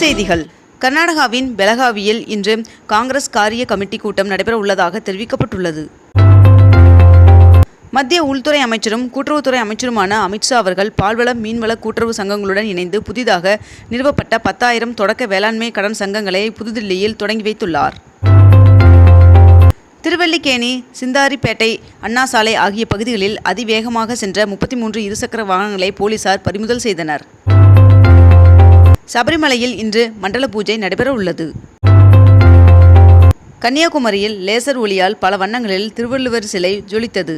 செய்திகள். கர்நாடகாவின் பெலகாவியில் இன்று காங்கிரஸ் காரிய கமிட்டி கூட்டம் நடைபெற உள்ளதாக தெரிவிக்கப்பட்டுள்ளது. மத்திய உள்துறை அமைச்சரும் கூட்டுறவுத்துறை அமைச்சருமான அமித்ஷா அவர்கள் பால்வள மீன்வள கூட்டுறவு சங்கங்களுடன் இணைந்து புதிதாக நிறுவப்பட்ட பத்தாயிரம் தொடக்க வேளாண்மை கடன் சங்கங்களை புதுதில்லியில் தொடங்கி வைத்துள்ளார். திருவல்லிக்கேணி சிந்தாரிப்பேட்டை அண்ணா சாலை ஆகிய பகுதிகளில் அதிவேகமாக சென்ற முப்பத்தி மூன்று இருசக்கர வாகனங்களை போலீசார் பறிமுதல் செய்தனர். சபரிமலையில் இன்று மண்டல பூஜை நடைபெற உள்ளது. கன்னியாகுமரியில் லேசர் ஒளியால் பல வண்ணங்களில் திருவள்ளுவர் சிலை ஜொலித்தது.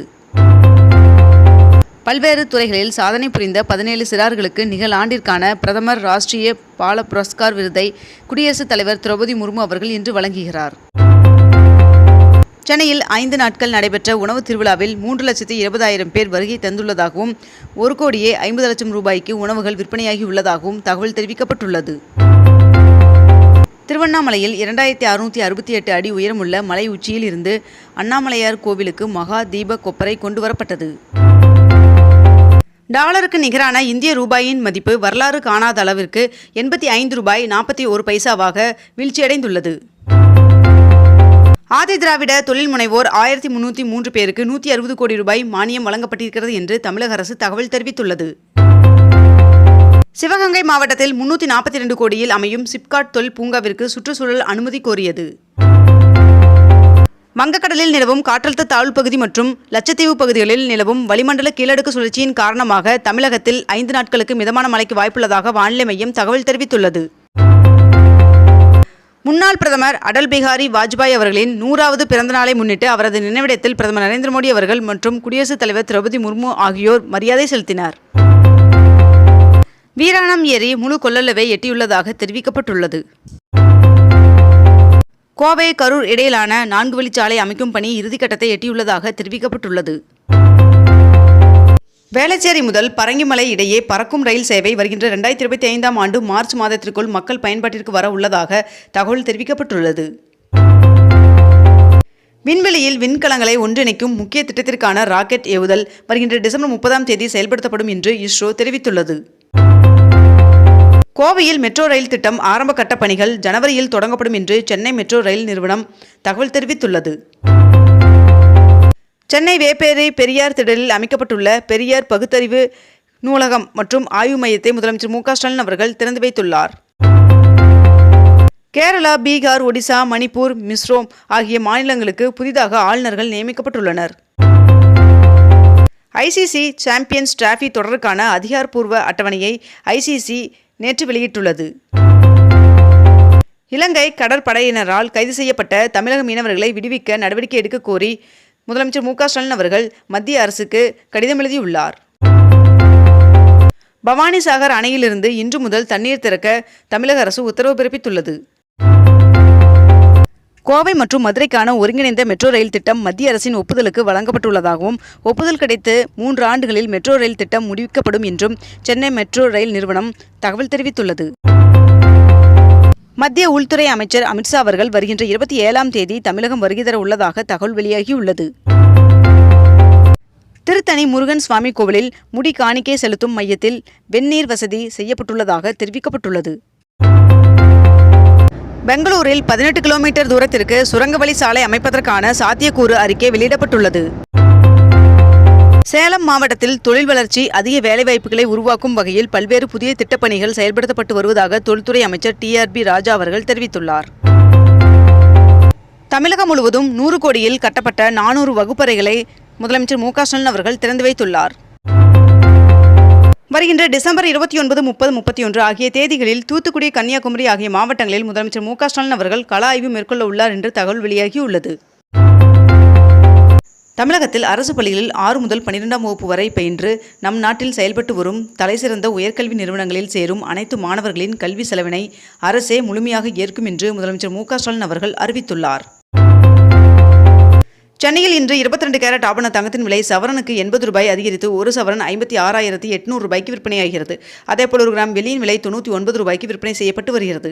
பல்வேறு துறைகளில் சாதனை புரிந்த பதினேழு சிறார்களுக்கு நிகழாண்டிற்கான பிரதமர் ராஷ்டிரிய பால புரஸ்கார் விருதை குடியரசுத் தலைவர் திரௌபதி முர்மு அவர்கள் இன்று வழங்குகிறார். சென்னையில் ஐந்து நாட்கள் நடைபெற்ற உணவு திருவிழாவில் மூன்று லட்சத்தி இருபதாயிரம் பேர் வருகை தந்துள்ளதாகவும் ஒரு கோடியே ஐம்பது லட்சம் ரூபாய்க்கு உணவுகள் விற்பனையாகி உள்ளதாகவும் தகவல் தெரிவிக்கப்பட்டுள்ளது. திருவண்ணாமலையில் இரண்டாயிரத்தி அறுநூற்றி அறுபத்தி எட்டு அடி உயரமுள்ள மலை உச்சியில் இருந்து அண்ணாமலையார் கோவிலுக்கு மகா தீப கொப்பரை கொண்டு வரப்பட்டது. டாலருக்கு நிகரான இந்திய ரூபாயின் மதிப்பு வரலாறு காணாத அளவிற்கு எண்பத்தி ஐந்து ரூபாய் நாற்பத்தி ஒரு பைசாவாக வீழ்ச்சியடைந்துள்ளது. ஆதி திராவிட தொழில் முனைவோர் ஆயிரத்தி முன்னூற்றி மூன்று பேருக்கு நூற்றி அறுபது கோடி ரூபாய் மானியம் வழங்கப்பட்டிருக்கிறது என்று தமிழக அரசு தகவல் தெரிவித்துள்ளது. சிவகங்கை மாவட்டத்தில் முன்னூற்றி நாற்பத்தி ரெண்டு கோடியில் அமையும் சிப்காட் தொல் பூங்காவிற்கு சுற்றுச்சூழல் அனுமதி கோரியது. வங்கக்கடலில் நிலவும் காற்றழுத்த தாழ்வு பகுதி மற்றும் லட்சத்தீவு பகுதிகளில் நிலவும் வளிமண்டல கீழடுக்கு சுழற்சியின் காரணமாக தமிழகத்தில் ஐந்து நாட்களுக்கு மிதமான மழைக்கு வாய்ப்புள்ளதாக வானிலை மையம் தகவல் தெரிவித்துள்ளது. முன்னாள் பிரதமர் அடல் பிகாரி வாஜ்பாய் அவர்களின் நூறாவது பிறந்தநாளை முன்னிட்டு அவரது நினைவிடத்தில் பிரதமர் நரேந்திர மோடி அவர்கள் மற்றும் குடியரசுத் தலைவர் திரௌபதி முர்மு ஆகியோர் மரியாதை செலுத்தினார். வீராணம் ஏரி முழு கொள்ளளவை எட்டியுள்ளதாக தெரிவிக்கப்பட்டுள்ளது. கோவை கரூர் இடையிலான நான்கு வழிச்சாலை அமைக்கும் பணி இறுதிக்கட்டத்தை எட்டியுள்ளதாக தெரிவிக்கப்பட்டுள்ளது. வேளச்சேரி முதல் பரங்கிமலை இடையே பறக்கும் ரயில் சேவை வருகின்ற ரெண்டாயிரத்தி இருபத்தி ஐந்தாம் ஆண்டு மார்ச் மாதத்திற்குள் மக்கள் பயன்பாட்டிற்கு வர உள்ளதாக தகவல் தெரிவிக்கப்பட்டுள்ளது. விண்வெளியில் விண்கலங்களை ஒன்றிணைக்கும் முக்கிய திட்டத்திற்கான ராக்கெட் ஏவுதல் வருகின்ற டிசம்பர் முப்பதாம் தேதி செயல்படுத்தப்படும் என்று இஸ்ரோ தெரிவித்துள்ளது. கோவையில் மெட்ரோ ரயில் திட்டம் ஆரம்ப கட்ட பணிகள் ஜனவரியில் தொடங்கப்படும் என்று சென்னை மெட்ரோ ரயில் நிறுவனம் தகவல் தெரிவித்துள்ளது. சென்னை வேப்பேரி பெரியார் திடலில் அமைக்கப்பட்டுள்ள பெரியார் பகுத்தறிவு நூலகம் மற்றும் ஆய்வு மையத்தை முதலமைச்சர் மு ஸ்டாலின் அவர்கள் திறந்து வைத்துள்ளார். கேரளா பீகார் ஒடிசா மணிப்பூர் மிஸ்ரோம் ஆகிய மாநிலங்களுக்கு புதிதாக ஆளுநர்கள் நியமிக்கப்பட்டுள்ளனர். ஐசிசி சாம்பியன்ஸ் டிராஃபி தொடருக்கான அதிகாரப்பூர்வ அட்டவணையை ஐசிசி நேற்று வெளியிட்டுள்ளது. இலங்கை கடற்படையினரால் கைது செய்யப்பட்ட தமிழக மீனவர்களை விடுவிக்க நடவடிக்கை எடுக்க கோரி முதலமைச்சர் மு க ஸ்டாலின் அவர்கள் மத்திய அரசுக்கு கடிதம் எழுதியுள்ளார். பவானிசாகர் அணையிலிருந்து இன்று முதல் தண்ணீர் திறக்க தமிழக அரசு உத்தரவு பிறப்பித்துள்ளது. கோவை மற்றும் மதுரைக்கான ஒருங்கிணைந்த மெட்ரோ ரயில் திட்டம் மத்திய அரசின் ஒப்புதலுக்கு வழங்கப்பட்டுள்ளதாகவும் ஒப்புதல் கிடைத்து மூன்று ஆண்டுகளில் மெட்ரோ ரயில் திட்டம் முடிக்கப்படும் என்றும் சென்னை மெட்ரோ ரயில் நிறுவனம் தகவல் தெரிவித்துள்ளது. மத்திய உள்துறை அமைச்சர் அமித்ஷா அவர்கள் வருகின்ற இருபத்தி ஏழாம் தேதி தமிழகம் வருகை தர உள்ளதாக தகவல் வெளியாகியுள்ளது. திருத்தணி முருகன் சுவாமி கோவிலில் முடி காணிக்கை செலுத்தும் மையத்தில் வெந்நீர் வசதி செய்யப்பட்டுள்ளதாக தெரிவிக்கப்பட்டுள்ளது. பெங்களூரில் பதினெட்டு கிலோமீட்டர் தூரத்திற்கு சுரங்கவழி சாலை அமைப்பதற்கான சாத்தியக்கூறு அறிக்கை வெளியிடப்பட்டுள்ளது. சேலம் மாவட்டத்தில் தொழில் வளர்ச்சி அதிக வேலைவாய்ப்புகளை உருவாக்கும் வகையில் பல்வேறு புதிய திட்டப்பணிகள் செயல்படுத்தப்பட்டு வருவதாக தொழில்துறை அமைச்சர் டிஆர்பி ராஜா அவர்கள் தெரிவித்துள்ளார். தமிழகம் முழுவதும் நூறு கோடியில் கட்டப்பட்ட நானூறு வகுப்பறைகளை முதலமைச்சர் மு க ஸ்டாலின் அவர்கள் திறந்து வைத்துள்ளார். வருகின்ற டிசம்பர் இருபத்தி ஒன்பது முப்பது முப்பத்தி ஒன்று ஆகிய தேதிகளில் தூத்துக்குடி கன்னியாகுமரி ஆகிய மாவட்டங்களில் முதலமைச்சர் மு க ஸ்டாலின் அவர்கள் கள ஆய்வு மேற்கொள்ள உள்ளார் என்று தகவல் வெளியாகியுள்ளது. தமிழகத்தில் அரசு பள்ளிகளில் ஆறு முதல் பன்னிரெண்டாம் வகுப்பு வரை பயின்று நம் நாட்டில் செயல்பட்டு வரும் தலைசிறந்த உயர்கல்வி நிறுவனங்களில் சேரும் அனைத்து மாணவர்களின் கல்வி செலவினை அரசே முழுமையாக ஏற்கும் என்று முதலமைச்சர் மு ஸ்டாலின் அவர்கள் அறிவித்துள்ளார். சென்னையில் இன்று இருபத்தி ரெண்டு கேரட் ஆபண தங்கத்தின் விலை சவரனுக்கு எண்பது ரூபாய் அதிகரித்து ஒரு சவரன் ஐம்பத்தி ஆறாயிரத்தி எட்நூறு ரூபாய்க்கு விற்பனையாகிறது. அதேபோல் ஒரு கிராம் வெள்ளியின் விலை தொண்ணூற்றி ஒன்பது ரூபாய்க்கு விற்பனை செய்யப்பட்டு வருகிறது.